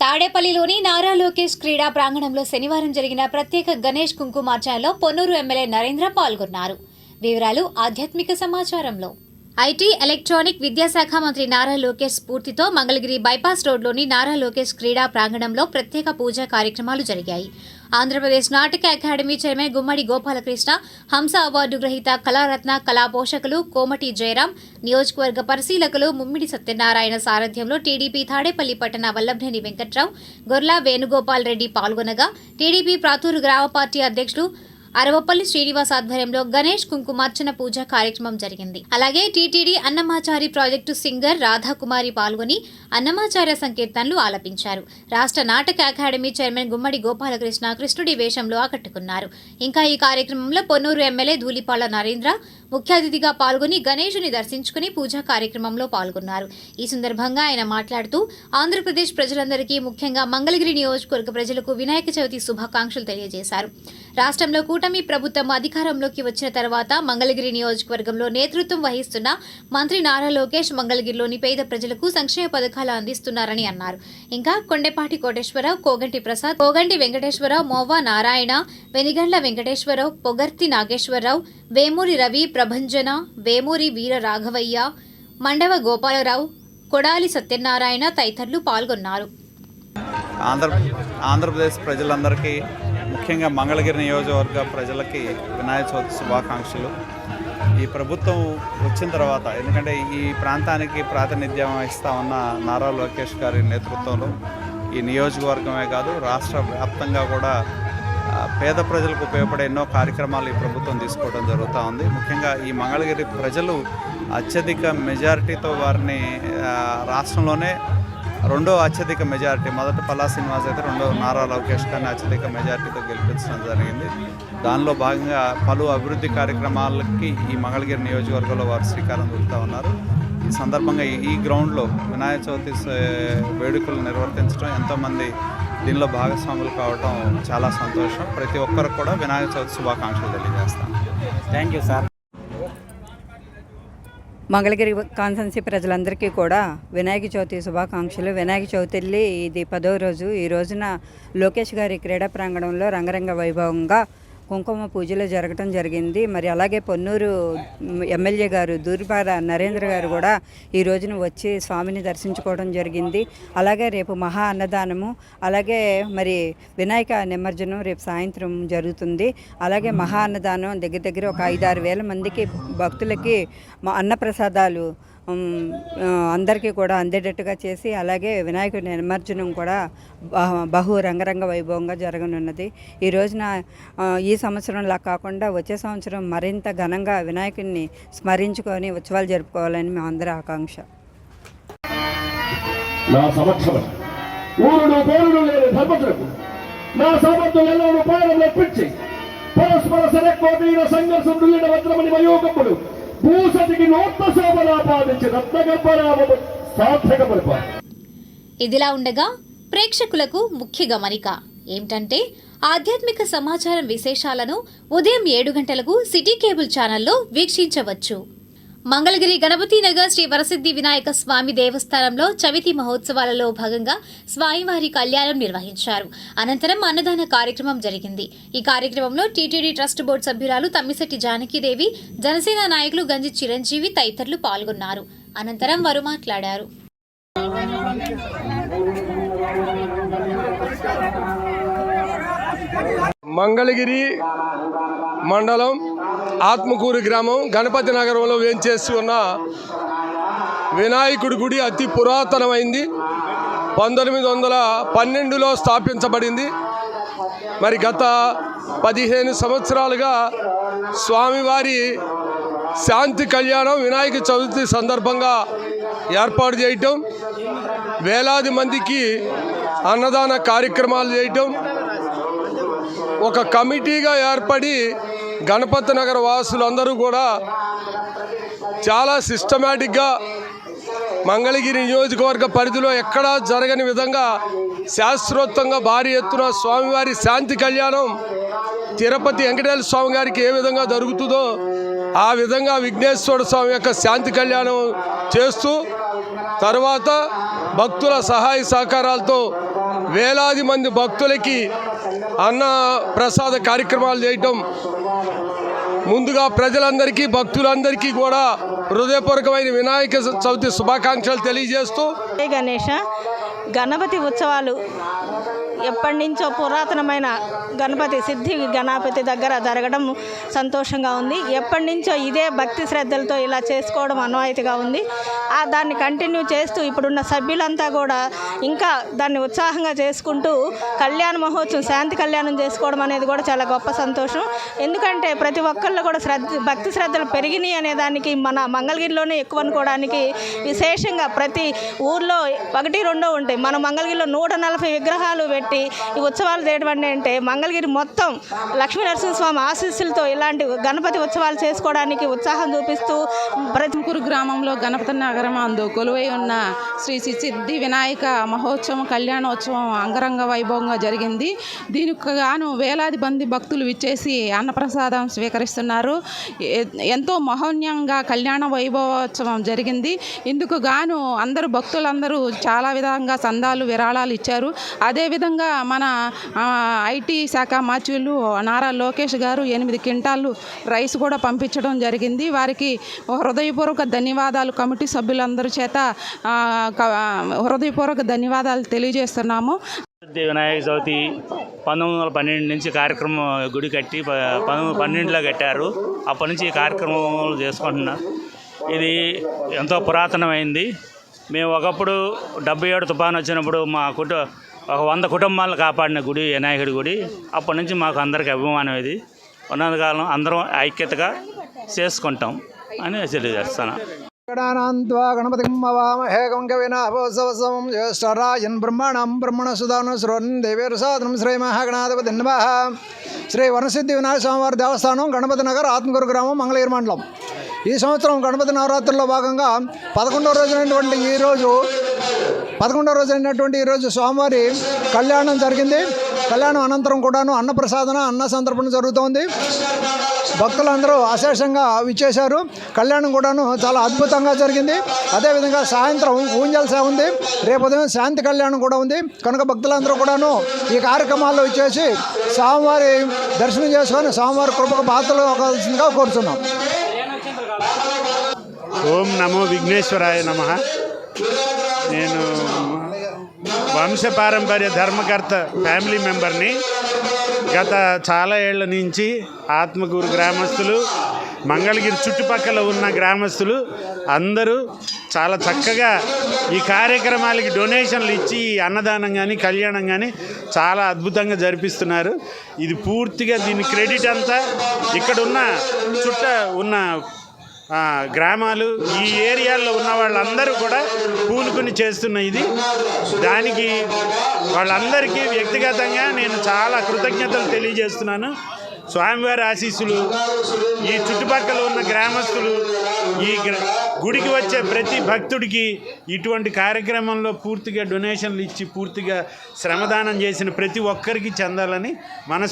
తాడేపల్లిలోని నారా లోకేష్ క్రీడా ప్రాంగణంలో శనివారం జరిగిన ప్రత్యేక గణేష్ కుంకుమార్చాలో పొన్నూరు ఎమ్మెల్యే నరేంద్ర పాల్గొన్నారు. వివరాలు ఆధ్యాత్మిక సమాచారంలో. ఐటీ ఎలక్ట్రానిక్ విద్యాశాఖ మంత్రి నారా లోకేష్ స్ఫూర్తితో మంగళగిరి బైపాస్ రోడ్లోని నారా లోకేష్ క్రీడా ప్రాంగణంలో ప్రత్యేక పూజా కార్యక్రమాలు జరిగాయి. ఆంధ్రప్రదేశ్ నాటక అకాడమీ చైర్మన్ గుమ్మడి గోపాలకృష్ణ హంస అవార్డు గ్రహీత కళారత్న కళా పోషకులు కోమటి జయరాం నియోజకవర్గ పరిశీలకులు ముమ్మిడి సత్యనారాయణ సారథ్యంలో టీడీపీ తాడేపల్లి పట్టణ వల్లభనేని వెంకట్రావు గొర్లా వేణుగోపాల్ రెడ్డి పాల్గొనగా టీడీపీ ప్రాతూరు గ్రామ పార్టీ అధ్యక్షులు అరవపల్లి శ్రీనివాస్ ఆధ్వర్యంలో గణేష్ కుంకుమార్చన పూజ కార్యక్రమం జరిగింది. అలాగే TTD Annamachari project singer Radhakumari పాల్గొని అన్నమాచార్య సంకీర్తనలు ఆలపించారు. రాష్ట్ర నాటక అకాడమీ చైర్మన్ గుమ్మడి గోపాలకృష్ణ కృష్ణుడి వేషంలో ఆకట్టుకున్నారు. ఇంకా ఈ కార్యక్రమంలో పొన్నూరు ఎమ్మెల్యే ధూళిపాల నరేంద్ర ముఖ్య అతిథిగా పాల్గొని గణేషుని దర్శించుకుని పూజా కార్యక్రమంలో పాల్గొన్నారు. ఈ సందర్భంగా ఆయన మాట్లాడుతూ ఆంధ్రప్రదేశ్ ప్రజలందరికీ ముఖ్యంగా మంగళగిరి నియోజకవర్గ ప్రజలకు వినాయక చవితి శుభాకాంక్షలు తెలియజేశారు. రాష్ట్రంలో కూటమి ప్రభుత్వం అధికారంలోకి వచ్చిన తర్వాత మంగళగిరి నియోజకవర్గంలో నేతృత్వం వహిస్తున్న మంత్రి నారా లోకేష్ మంగళగిరిలోని పేద ప్రజలకు సంక్షేమ పథకాలు అందిస్తున్నారని అన్నారు. ఇంకా కొండెపాటి కోటేశ్వరరావు కోగంటి ప్రసాద్ కోగంటి వెంకటేశ్వరరావు మోవా నారాయణ వెనిగండ్ల వెంకటేశ్వరరావు పొగర్తి నాగేశ్వరరావు వేమూరి రవి ప్రభంజన వేమూరి వీర రాఘవయ్య మండవ గోపాలరావు కొడాలి సత్యనారాయణ తదితరులు పాల్గొన్నారు. ఆంధ్ర ఆంధ్రప్రదేశ్ ప్రజలందరికీ ముఖ్యంగా మంగళగిరి నియోజకవర్గ ప్రజలకి వినాయక చవితి శుభాకాంక్షలు. ఈ ప్రభుత్వం వచ్చిన తర్వాత ఎందుకంటే ఈ ప్రాంతానికి ప్రాతినిధ్యం వహిస్తూ ఉన్న నారా లోకేష్ గారి నేతృత్వంలో ఈ నియోజకవర్గమే కాదు రాష్ట్ర వ్యాప్తంగా కూడా పేద ప్రజలకు ఉపయోగపడే ఎన్నో కార్యక్రమాలు ఈ ప్రభుత్వం తీసుకోవడం జరుగుతూ ఉంది. ముఖ్యంగా ఈ మంగళగిరి ప్రజలు అత్యధిక మెజారిటీతో వారిని రాష్ట్రంలోనే రెండో అత్యధిక మెజారిటీ మొదట పల్లా శ్రీనివాస్ అయితే రెండో నారా లోకేష్ కానీ అత్యధిక మెజారిటీతో గెలిపించడం జరిగింది. దానిలో భాగంగా పలు అభివృద్ధి కార్యక్రమాలకి ఈ మంగళగిరి నియోజకవర్గంలో వారు శ్రీకారం చుడుతూ ఉన్నారు. ఈ సందర్భంగా ఈ- గ్రౌండ్లో వినాయక చవితి వేడుకలు నిర్వర్తించడం ఎంతోమంది దీనిలో భాగస్వాములు కావడం చాలా సంతోషం. ప్రతి ఒక్కరికి కూడా వినాయక చవితి శుభాకాంక్షలు తెలియజేస్తాను thank you sir Mangalagiri constituency ప్రజలందరికీ కూడా వినాయక చవితి శుభాకాంక్షలు. వినాయక చవితి ఇది పదో రోజు. ఈ రోజున లోకేష్ గారి క్రీడా ప్రాంగణంలో రంగరంగ వైభవంగా కుంకుమ పూజలు జరగటం జరిగింది. మరి అలాగే పొన్నూరు ఎమ్మెల్యే గారు దూరిపార నరేంద్ర గారు కూడా ఈ రోజున వచ్చి స్వామిని దర్శించుకోవడం జరిగింది. అలాగే రేపు మహా అన్నదానము అలాగే మరి వినాయక నిమజ్జనం రేపు సాయంత్రం జరుగుతుంది. అలాగే మహా అన్నదానం దగ్గర దగ్గర ఒక ఐదారు వేల మందికి భక్తులకి మా అన్నప్రసాదాలు అందరికీ కూడా అందేటట్టుగా చేసి అలాగే వినాయకుడి నిమజ్జనం కూడా బహు- బహు రంగరంగ వైభవంగా జరగనున్నది. ఈ రోజున ఈ సంవత్సరంలా కాకుండా వచ్చే సంవత్సరం మరింత ఘనంగా వినాయకుడిని స్మరించుకొని ఉత్సవాలు జరుపుకోవాలని మా అందరి ఆకాంక్ష. నా నా పరస్పర సంఘర్షం వజ్రమని వయోగప్పుడు భూసతికి నూత్న శోభలాపాదించి రత్నగర్భరామము సార్థకపరిపాడు ఇదిలా ఉండగా ప్రేక్షకులకు ముఖ్య గమనిక ఏమిటంటే ఆధ్యాత్మిక సమాచారం విశేషాలను ఉదయం ఏడు గంటలకు సిటీ కేబుల్ ఛానల్లో వీక్షించవచ్చు. మంగళగిరి గణపతి నగర్ శ్రీ వరసిద్ధి వినాయక స్వామి దేవస్థానంలో చవితి మహోత్సవాలలో భాగంగా స్వామివారి కళ్యాణం నిర్వహించారు. అనంతరం అన్నదాన కార్యక్రమం జరిగింది. ఈ కార్యక్రమంలో టీటీడీ ట్రస్ట్ బోర్డు సభ్యురాలు తమ్మిశెట్టి జానకీదేవి జనసేన నాయకులు గంజి చిరంజీవి తదితరులు పాల్గొన్నారు. అనంతరం వారు మాట్లాడారు. మంగళగిరి మండలం ఆత్మకూరు గ్రామం గణపతి నగరంలో వేంచేసి ఉన్న వినాయకుడి గుడి అతి పురాతనమైంది. పంతొమ్మిది వందల పన్నెండులో స్థాపించబడింది. మరి గత పదిహేను సంవత్సరాలుగా స్వామివారి శాంతి కళ్యాణం వినాయక చవితి సందర్భంగా ఏర్పాటు చేయటం వేలాది మందికి అన్నదాన కార్యక్రమాలు చేయటం ఒక కమిటీగా ఏర్పడి గణపతి నగర వాసులందరూ కూడా చాలా సిస్టమేటిక్గా మంగళగిరి నియోజకవర్గ పరిధిలో ఎక్కడా జరగని విధంగా శాస్త్రోక్తంగా భారీ ఎత్తున స్వామివారి శాంతి కళ్యాణం తిరుపతి వెంకటేశ్వర స్వామి గారికి ఏ విధంగా జరుగుతుందో ఆ విధంగా విఘ్నేశ్వర స్వామి యొక్క శాంతి కళ్యాణం చేస్తూ తర్వాత భక్తుల సహాయ సహకారాలతో వేలాది మంది భక్తులకి అన్న ప్రసాద కార్యక్రమాలు చేయటం ముందుగా ప్రజలందరికీ భక్తులందరికీ కూడా హృదయపూర్వకమైన వినాయక చవితి శుభాకాంక్షలు తెలియజేస్తూ గణేష. గణపతి ఉత్సవాలు ఎప్పటి నుంచో పురాతనమైన గణపతి సిద్ధి గణపతి దగ్గర జరగడం సంతోషంగా ఉంది. ఎప్పటి నుంచో ఇదే భక్తి శ్రద్ధలతో ఇలా చేసుకోవడం అనువాయితీగా ఉంది. ఆ దాన్ని కంటిన్యూ చేస్తూ ఇప్పుడున్న సభ్యులంతా కూడా ఇంకా దాన్ని ఉత్సాహంగా చేసుకుంటూ కళ్యాణ మహోత్సవం శాంతి కళ్యాణం చేసుకోవడం అనేది కూడా చాలా గొప్ప సంతోషం. ఎందుకంటే ప్రతి ఒక్కళ్ళు కూడా శ్రద్ధ భక్తి శ్రద్ధలు పెరిగినాయి అనే దానికి మన మంగళగిరిలోనే ఎక్కువ అనుకోవడానికి విశేషంగా ప్రతి ఊర్లో ఒకటి రెండో ఉంటాయి. మన మంగళగిరిలో నూట నలభై విగ్రహాలు పెట్టి ఈ ఉత్సవాలు చేయడం అంటే మంగళగిరి మొత్తం లక్ష్మీ నరసింహస్వామి ఆశీస్సులతో ఇలాంటి గణపతి ఉత్సవాలు చేసుకోవడానికి ఉత్సాహం చూపిస్తూ ప్రతికూరు గ్రామంలో గణపతి నగరం అందు కొలువై ఉన్న శ్రీ శ్రీ సిద్ధి వినాయక మహోత్సవం కళ్యాణోత్సవం అంగరంగ వైభవంగా జరిగింది. దీనికి గాను వేలాది మంది భక్తులు విచ్చేసి అన్నప్రసాదం స్వీకరిస్తున్నారు. ఎంతో మహోన్యంగా కళ్యాణ వైభవోత్సవం జరిగింది. ఇందుకు గాను అందరూ భక్తులందరూ చాలా విధంగా సందాలు విరాళాలు ఇచ్చారు. అదేవిధంగా మన ఐటీ శాఖ మాచులు నారా లోకేష్ గారు ఎనిమిది క్వింటాలు రైస్ కూడా పంపించడం జరిగింది. వారికి హృదయపూర్వక ధన్యవాదాలు. కమిటీ సభ్యులందరి చేత హృదయపూర్వక ధన్యవాదాలు తెలియజేస్తున్నాము. వినాయక చవితి పంతొమ్మిది వందల పన్నెండు నుంచి కార్యక్రమం గుడి కట్టి పంతొమ్మిది పన్నెండులో కట్టారు. అప్పటి నుంచి ఈ కార్యక్రమాలు చేసుకుంటున్నారు ఇది ఎంతో పురాతనమైంది. మేము ఒకప్పుడు డెబ్బై ఏడు తుఫాన్ వచ్చినప్పుడు మా కుటుంబ ఒక వంద కుటుంబాలను కాపాడిన గుడి వినాయకుడి గుడి. అప్పటి నుంచి మాకు అందరికి అభిమానం ఇది. ఉన్నంతకాలం అందరం ఐక్యతగా చేసుకుంటాం అని తెలియజేస్తాను. గణానాన్త్వా గణపతిం అవామహే కవినాభోత్సవసం జ్యేష్ఠరాయన్ బ్రహ్మణం బ్రహ్మణసుధాను శ్రోన్ దేవేరుసాదనం శ్రీ మహాగణాధిపతి నమః. శ్రీ వనసిద్ధి వినాయక స్వామివారి దేవస్థానం గణపతి నగర్ ఆత్మగురు గ్రామం మంగళగిరి మండలం. ఈ సంవత్సరం గణపతి నవరాత్రుల్లో భాగంగా పదకొండవ రోజునటువంటి ఈరోజు పదకొండవ రోజు అయినటువంటి ఈరోజు స్వామివారి కళ్యాణం జరిగింది. కళ్యాణం అనంతరం కూడాను అన్నప్రసాదన అన్న సంతర్పణ జరుగుతోంది. భక్తులందరూ అశేషంగా విచ్చేశారు. కళ్యాణం కూడాను చాలా అద్భుతంగా జరిగింది. అదేవిధంగా సాయంత్రం ఊంజల్ సేవ ఉంది. రేపు ఉదయం శాంతి కళ్యాణం కూడా ఉంది. కనుక భక్తులందరూ కూడాను ఈ కార్యక్రమాల్లో ఇచ్చేసి స్వామివారి దర్శనం చేసుకొని స్వామివారి కృపకు బాధలు అవ్వాల్సిందిగా కోరుతున్నాం ఓం నమో విఘ్నేశ్వరాయ నమ. నేను వంశపారంపర్య ధర్మకర్త ఫ్యామిలీ మెంబర్ని గత చాలా ఏళ్ళ నుంచి ఆత్మకూరు గ్రామస్తులు మంగళగిరి చుట్టుపక్కల ఉన్న గ్రామస్తులు అందరూ చాలా చక్కగా ఈ కార్యక్రమాలకి డొనేషన్లు ఇచ్చి ఈ అన్నదానం కానీ కళ్యాణం కానీ చాలా అద్భుతంగా జరిపిస్తున్నారు. ఇది పూర్తిగా దీని క్రెడిట్ అంతా ఇక్కడ ఉన్న చుట్ట ఉన్న గ్రామాలు ఈ ఏరియాల్లో ఉన్న వాళ్ళందరూ కూడా పూనుకుని చేస్తున్న ఇది. దానికి వాళ్ళందరికీ వ్యక్తిగతంగా నేను చాలా కృతజ్ఞతలు తెలియజేస్తున్నాను. స్వామివారి ఆశీస్సులు ఈ చుట్టుపక్కల ఉన్న గ్రామస్తులు ఈ గుడికి వచ్చే ప్రతి భక్తుడికి ఇటువంటి కార్యక్రమంలో పూర్తిగా డొనేషన్లు ఇచ్చి పూర్తిగా శ్రమదానం చేసిన ప్రతి ఒక్కరికి చెందాలని మనస్